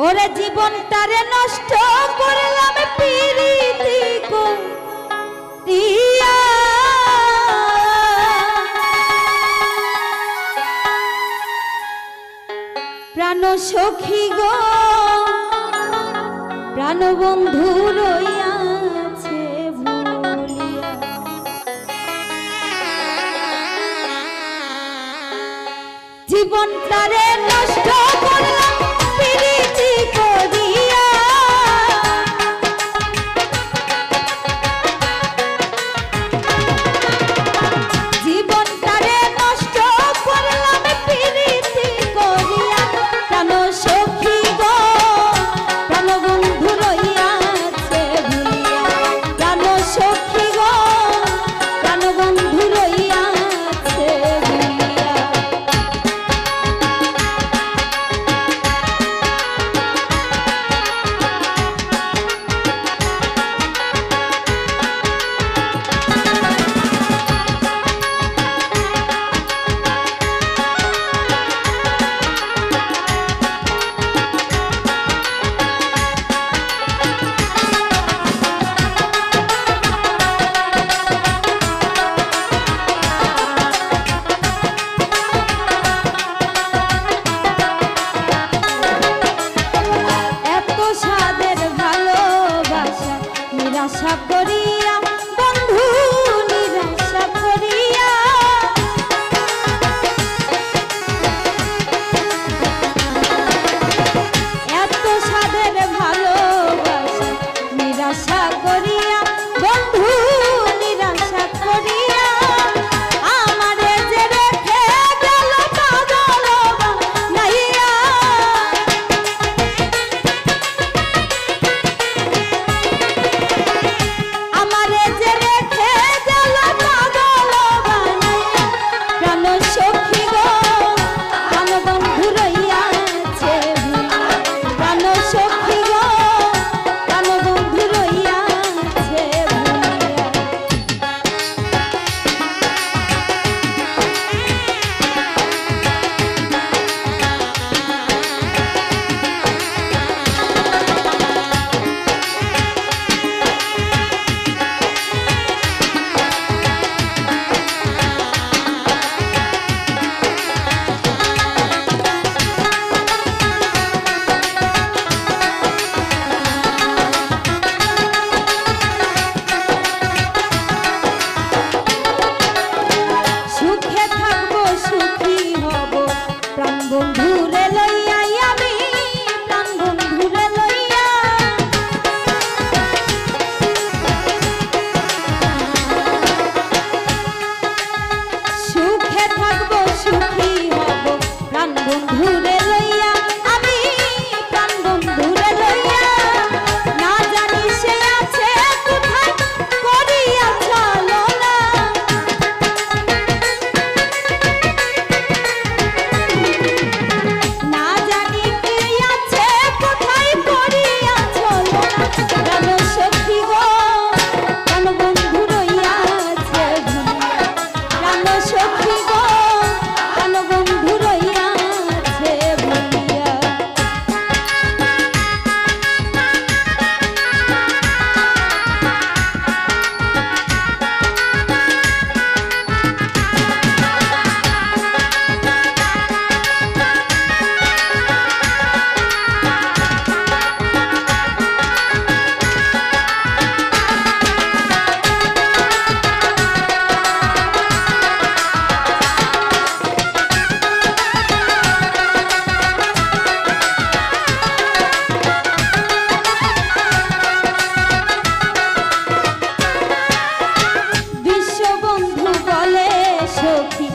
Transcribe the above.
ওরে জীবনটারে নষ্ট করলাম প্রাণ সখী গো প্রাণ বন্ধু রইয়াছে জীবনটারে নষ্ট করিয়া বন্ধু সখী